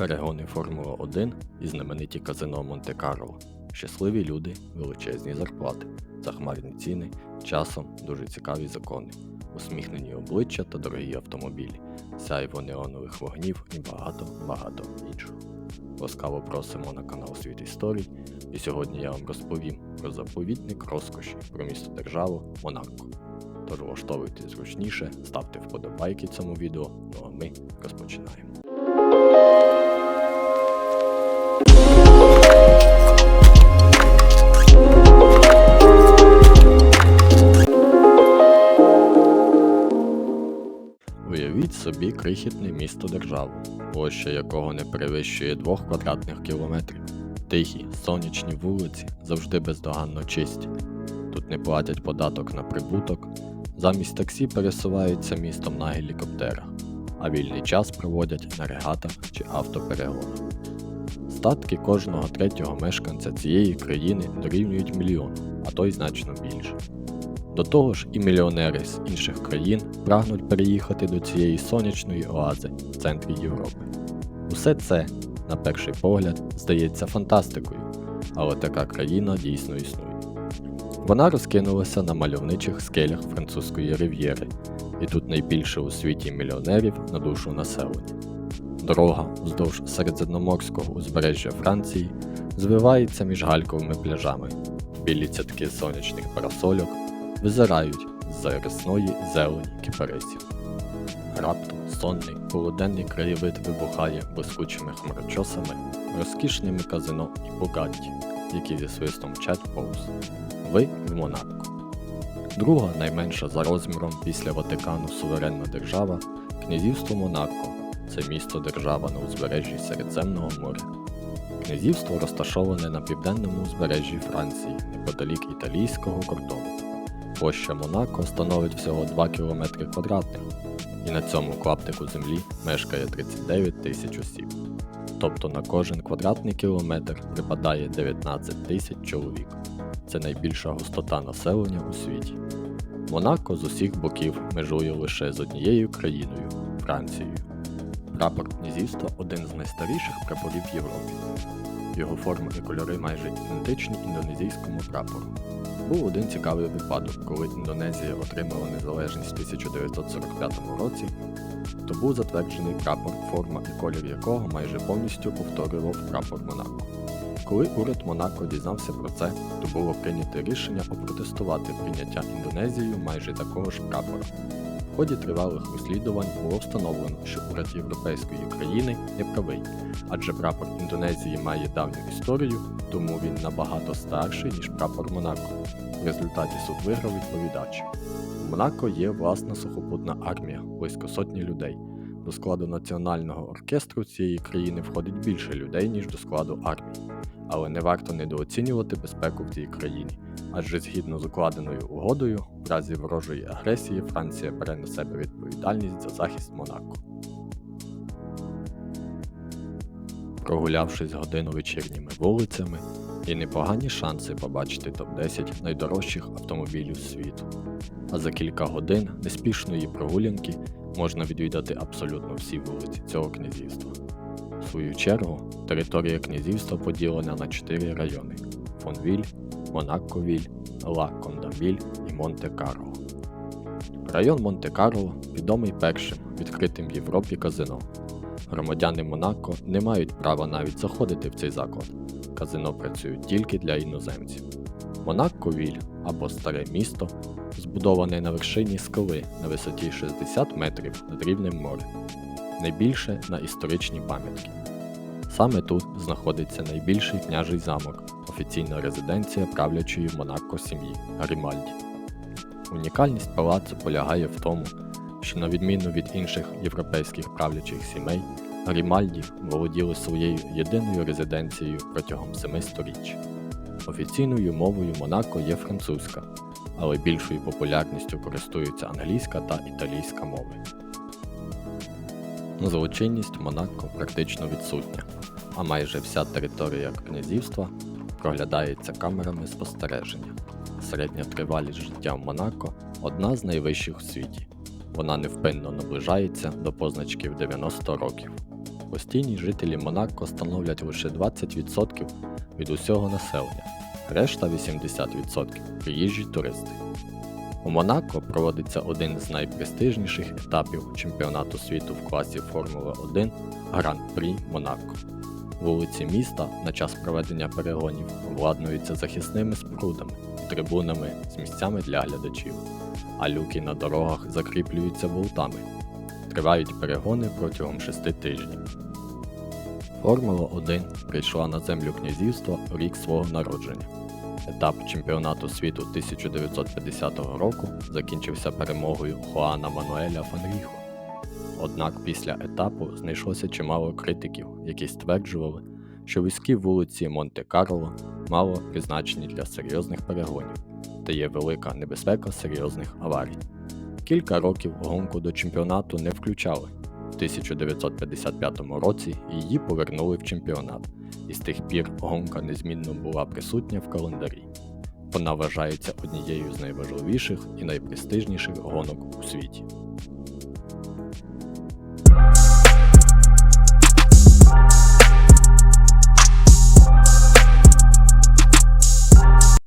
Перегони Формула 1 і знамениті казино Монте-Карло. Щасливі люди, величезні зарплати, захмарні ціни, часом дуже цікаві закони, усміхнені обличчя та дорогі автомобілі, сяйво неонових вогнів і багато-багато іншого. Ласкаво просимо на канал Світ Історій, і сьогодні я вам розповім про заповідник розкоші, про місто державу Монако. Тож влаштовуйтесь зручніше, ставте вподобайки цьому відео, ну а ми розпочинаємо. Крихітне місто державу, площа якого не перевищує 2 квадратних кілометрів. Тихі, сонячні вулиці, завжди бездоганно чисті. Тут не платять податок на прибуток, замість таксі пересуваються містом на гелікоптерах, а вільний час проводять на регатах чи автоперегонах. Статки кожного третього мешканця цієї країни дорівнюють мільйону, а то й значно більше. До того ж, і мільйонери з інших країн прагнуть переїхати до цієї сонячної оази в центрі Європи. Усе це, на перший погляд, здається фантастикою, але така країна дійсно існує. Вона розкинулася на мальовничих скелях французької рив'єри, і тут найбільше у світі мільйонерів на душу населення. Дорога вздовж середземноморського узбережжя Франції звивається між гальковими пляжами, білі цятки сонячних парасольок визирають з-за рясної зелені кипарисів. Раптом сонний полуденний краєвид вибухає блискучими хмарочосами, розкішними казино і бугатті, які зі свистом мчать повз. Ви в Монако. Друга найменша за розміром після Ватикану суверенна держава князівство Монако це місто держава на узбережжі Середземного моря. Князівство розташоване на південному узбережжі Франції неподалік італійського кордону. Площа Монако становить всього 2 км квадратних, і на цьому клаптику землі мешкає 39 тисяч осіб. Тобто на кожен квадратний кілометр припадає 19 тисяч чоловік. Це найбільша густота населення у світі. Монако з усіх боків межує лише з однією країною Францією. Прапор князівства один з найстаріших прапорів Європи. Його форми і кольори майже ідентичні індонезійському прапору. Був один цікавий випадок, коли Індонезія отримала незалежність в 1945 році, то був затверджений прапор, форма і колір якого майже повністю повторював прапор Монако. Коли уряд Монако дізнався про це, то було прийнято рішення опротестувати прийняття Індонезією майже такого ж прапора. Ході тривалих розслідувань було встановлено, що уряд європейської країни є правий, адже прапор Індонезії має давню історію, тому він набагато старший, ніж прапор Монако. В результаті суд виграв відповідач. У Монако є власна сухопутна армія, близько сотні людей. До складу національного оркестру цієї країни входить більше людей, ніж до складу армії. Але не варто недооцінювати безпеку в цій країні, адже згідно з укладеною угодою, в разі ворожої агресії Франція бере на себе відповідальність за захист Монако. Прогулявшись годину вечірніми вулицями, є непогані шанси побачити топ-10 найдорожчих автомобілів світу. А за кілька годин неспішної прогулянки можна відвідати абсолютно всі вулиці цього князівства. В свою чергу, територія князівства поділена на чотири райони: Фонвіль, Монакковіль, Ла Кондаміль і Монте-Карло. Район Монте-Карло відомий першим відкритим в Європі казино. Громадяни Монако не мають права навіть заходити в цей заклад. Казино працюють тільки для іноземців. Монакковіль або Старе місто збудоване на вершині скали на висоті 60 метрів над рівнем моря, найбільше на історичні пам'ятки. Саме тут знаходиться найбільший княжий замок, офіційна резиденція правлячої Монако сім'ї Гарімальді. Унікальність палацу полягає в тому, що на відміну від інших європейських правлячих сімей, Гарімальді володіли своєю єдиною резиденцією протягом семи сторіч. Офіційною мовою Монако є французька, але більшою популярністю користуються англійська та італійська мови. Злочинність Монако практично відсутня, а майже вся територія князівства проглядається камерами спостереження. Середня тривалість життя в Монако одна з найвищих у світі. Вона невпинно наближається до позначків 90 років. Постійні жителі Монако становлять лише 20% від усього населення, решта 80% приїжджі туристи. У Монако проводиться один з найпрестижніших етапів чемпіонату світу в класі Формули 1 Гран-прі Монако. Вулиці міста на час проведення перегонів обладнуються захисними спорудами, трибунами з місцями для глядачів, а люки на дорогах закріплюються болтами. Тривають перегони протягом шести тижнів. Формула 1 прийшла на землю князівства у рік свого народження. Етап чемпіонату світу 1950 року закінчився перемогою Хуана Мануеля Фанріхо. Однак після етапу знайшлося чимало критиків, які стверджували, що вузькі вулиці Монте-Карло мало призначені для серйозних перегонів та є велика небезпека серйозних аварій. Кілька років гонку до чемпіонату не включали. В 1955 році її повернули в чемпіонат, і з тих пір гонка незмінно була присутня в календарі. Вона вважається однією з найважливіших і найпрестижніших гонок у світі.